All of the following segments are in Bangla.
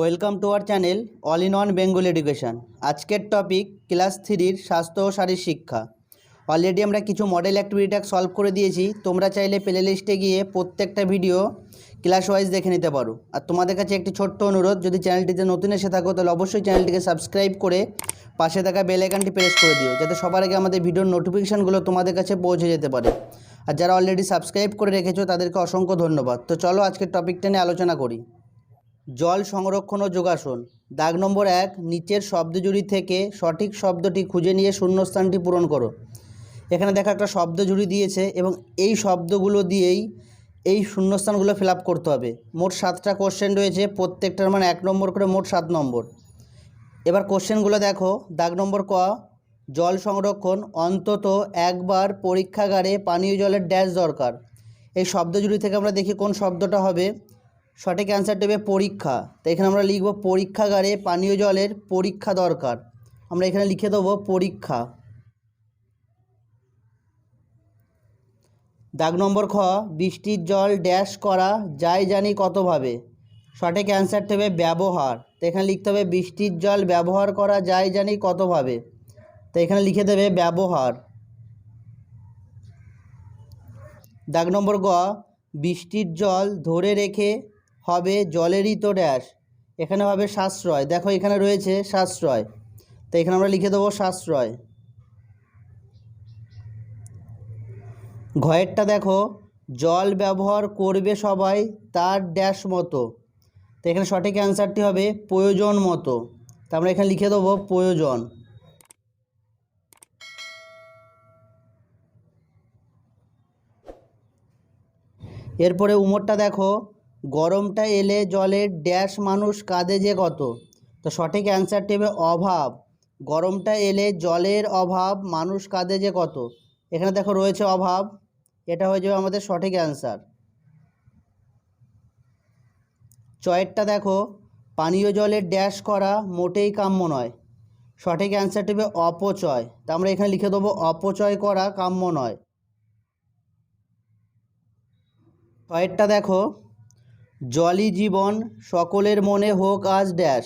Welcome to our channel all in one Bengal education. আজকের টপিক ক্লাস থ্রির স্বাস্থ্য ও শারীর শিক্ষা। অলরেডি আমরা কিছু মডেল অ্যাক্টিভিটি সলভ করে দিয়েছি। তোমরা চাইলে প্লে লিস্টে গিয়ে প্রত্যেকটা ভিডিও ক্লাস ওয়াইজ দেখে নিতে পারো। আর তোমাদের কাছে একটি ছোট্ট অনুরোধ, যদি চ্যানেলটিতে নতুন এসে থাকো, তাহলে অবশ্যই চ্যানেলটিকে সাবস্ক্রাইব করে পাশে থাকা বেল আইকনটি প্রেস করে দিও, যাতে সবার আগে আমাদের ভিডিওর নোটিফিকেশানগুলো তোমাদের কাছে পৌঁছে যেতে পারে। আর যারা অলরেডি সাবস্ক্রাইব করে রেখেছো, তাদেরকে অসংখ্য ধন্যবাদ। তো চলো আজকের টপিকটা নিয়ে আলোচনা করি। জল সংরক্ষণ ও যোগাসন। দাগ নম্বর এক, নিচের শব্দজুড়ি থেকে সঠিক শব্দটি খুঁজে নিয়ে শূন্যস্থানটি পূরণ করো। এখানে দেখো একটা শব্দজুড়ি দিয়েছে এবং এই শব্দগুলো দিয়েই এই শূন্যস্থানগুলো ফিল করতে হবে। মোট সাতটা কোশ্চেন রয়েছে, প্রত্যেকটার মানে এক নম্বর করে মোট সাত নম্বর। এবার কোশ্চেনগুলো দেখো। দাগ নম্বর ক, জল সংরক্ষণ অন্তত একবার পরীক্ষাগারে পানীয় জলের ড্যাশ দরকার। এই শব্দজুড়ি থেকে আমরা দেখি কোন শব্দটা হবে। সঠিক অ্যান্সার দেবে পরীক্ষা। তো এখানে আমরা লিখব পরীক্ষাগারে পানীয় জলের পরীক্ষা দরকার। আমরা এখানে লিখে দেবো পরীক্ষা। দাগ নম্বর খ, বৃষ্টির জল ড্যাশ করা যায় জানি কতভাবে সঠিক অ্যান্সার দেবে ব্যবহার। তো এখানে লিখতে হবে বৃষ্টির জল ব্যবহার করা যায় জানি কতভাবে তো এখানে লিখে দেবে ব্যবহার। দাগ নম্বর গ, বৃষ্টির জল ধরে রেখে হবে জলেরই তো ড্যাশ এখানে হবে সাশ্রয়। দেখো এখানে রয়েছে সাশ্রয়। তো এখানে আমরা লিখে দেবো সাশ্রয়। ঘয়েরটা দেখো, জল ব্যবহার করবে সবাই তার ড্যাশ মতো। তো এখানে সঠিক অ্যান্সারটি হবে প্রয়োজন মতো। তো আমরা এখানে লিখে দেবো প্রয়োজন। এরপরে উমরটা দেখো গরমটা এলে জলের ড্যাশ মানুষ কাঁদে যে কত? তো সঠিক অ্যান্সারটি হবে অভাব। গরমটা এলে জলের অভাব মানুষ কাঁদে যে কত? এখানে দেখো রয়েছে অভাব। এটা হয়ে যাবে আমাদের সঠিক অ্যান্সার চয়েরটা দেখো। পানীয় জলের ড্যাশ করা মোটেই কাম্য নয়। সঠিক অ্যান্সারটি হবে অপচয়। তা আমরা এখানে লিখে দেবো, অপচয় করা কাম্য নয়। ছয়েরটা দেখো। জলই জীবন সকলের মনে হোক আজ ড্যাশ।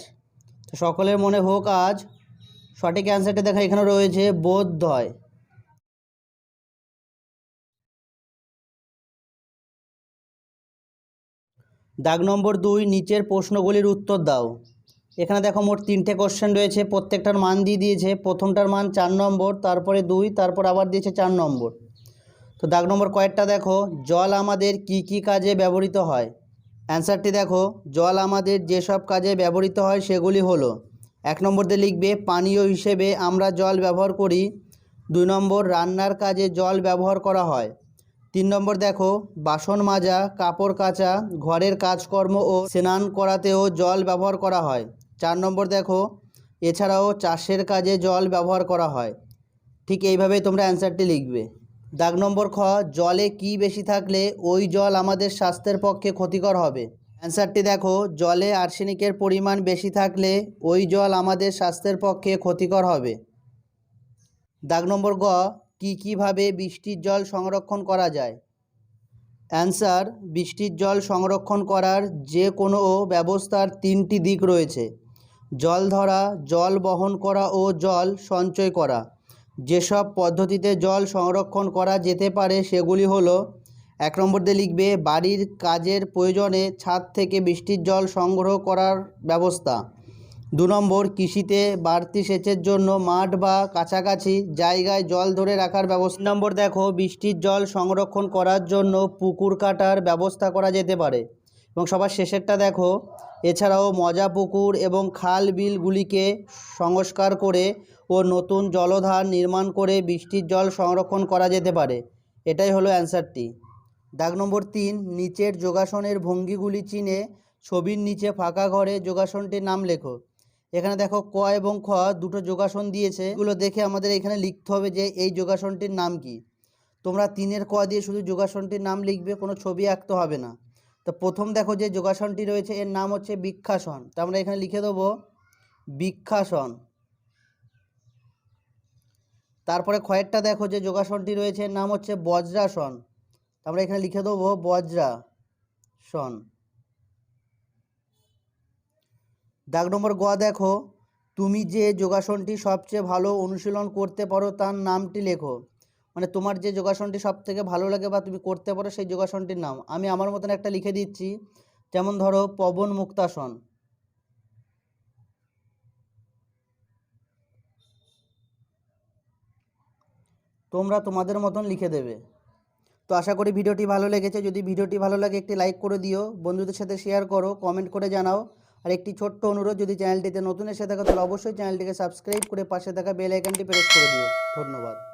তো সকলের মনে হোক আজ, সঠিক অ্যান্সারটা দেখা এখানে রয়েছে বোধয় দাগ নম্বর দুই, নিচের প্রশ্নগুলির উত্তর দাও। এখানে দেখো মোট তিনটে কোশ্চেন রয়েছে, প্রত্যেকটার মান দিয়ে দিয়েছে, প্রথমটার মান চার নম্বর, তারপরে দুই, তারপর আবার দিয়েছে চার নম্বর। তো দাগ নম্বর কয়েকটা দেখো, জল আমাদের কি কি কাজে ব্যবহৃত হয়? অ্যান্সারটি দেখো। জল আমাদের যেসব কাজে ব্যবহৃত হয় সেগুলি হলো, এক নম্বরতে লিখবে, পানীয় হিসেবে আমরা জল ব্যবহার করি। দুই নম্বর, রান্নার কাজে জল ব্যবহার করা হয়। তিন নম্বর, দেখো, বাসন মাজা, কাপড় কাচা, ঘরের কাজকর্ম ও স্নান করাতেও জল ব্যবহার করা হয়। চার নম্বর, দেখো, এছাড়াও চাষের কাজে জল ব্যবহার করা হয়। ঠিক এইভাবেই তোমরা অ্যান্সারটি লিখবে। দাগ নম্বর খ, জলে কি বেশি থাকলে ওই জল আমাদের স্বাস্থ্যের পক্ষে ক্ষতিকর হবে? অ্যান্সারটি দেখো, জলে আর্সেনিকের পরিমাণ বেশি থাকলে ওই জল আমাদের স্বাস্থ্যের পক্ষে ক্ষতিকর হবে। দাগ নম্বর গ, কী কীভাবে বৃষ্টির জল সংরক্ষণ করা যায়? অ্যান্সার, বৃষ্টির জল সংরক্ষণ করার যে কোনো ব্যবস্থার তিনটি দিক রয়েছে। জল ধরা, জল বহন করা ও জল সঞ্চয় করা। যেসব পদ্ধতিতে জল সংরক্ষণ করা যেতে পারে সেগুলি হলো, এক নম্বর দিয়ে লিখবে, বাড়ির কাজের প্রয়োজনে ছাদ থেকে বৃষ্টির জল সংগ্রহ করার ব্যবস্থা। দু নম্বর, কৃষিতে বাড়তি সেচের জন্য মাঠ বা কাছাকাছি জায়গায় জল ধরে রাখার ব্যবস্থা। নম্বর, দেখো, বৃষ্টির জল সংরক্ষণ করার জন্য পুকুর কাটার ব্যবস্থা করা যেতে পারে। এবং সবার শেষেরটা দেখো, এছাড়াও মজা পুকুর এবং খাল বিলগুলিকে সংস্কার করে ও নতুন জলধার নির্মাণ করে বৃষ্টির জল সংরক্ষণ করা যেতে পারে। এটাই হলো অ্যান্সারটি। দাগ নম্বর তিন, নিচের যোগাসনের ভঙ্গিগুলি চিনে ছবির নিচে ফাঁকা ঘরে যোগাসনটির নাম লেখো। এখানে দেখো ক এবং খ দুটো যোগাসন দিয়েছে। এগুলো দেখে আমাদের এখানে লিখতে হবে যে এই যোগাসনটির নাম কি। তোমরা তিনের ক দিয়ে শুধু যোগাসনটির নাম লিখবে, কোনো ছবি আঁকতে হবে না। তো প্রথম দেখো যে যোগাসনটি রয়েছে, এর নাম হচ্ছে বৃক্ষাসন। তো আমরা এখানে লিখে দেবো বৃক্ষাসন। তারপরে ক্ষয়েরটা দেখো যে যোগাসনটি রয়েছে নাম হচ্ছে বজ্রাসন। আমরা এখানে লিখে দেবো বজ্রাসন। দাগ নম্বর গ দেখো, তুমি যে যোগাসনটি সবচেয়ে ভালো অনুশীলন করতে পারো তার নামটি লেখো। মানে তোমার যে যোগাসনটি সব থেকে ভালো লাগে বা তুমি করতে পারো সেই যোগাসনটির নাম। আমি আমার মতন একটা লিখে দিচ্ছি, যেমন ধরো পবন মুক্তাসন তোমরা তোমাদের মতন লিখে দেবে। তো আশা করি ভিডিওটি ভালো লেগেছে। যদি ভিডিওটি ভালো লাগে, একটি লাইক করে দিও। বন্ধুদের সাথে শেয়ার করো কমেন্ট করে জানাও। আর একটি ছোট্ট অনুরোধ, যদি চ্যানেলটিতে নতুন এসে থাকো, তাহলে অবশ্যই চ্যানেলটিকে সাবস্ক্রাইব করে পাশে থাকা বেল আইকনটি প্রেস করে দিও। ধন্যবাদ।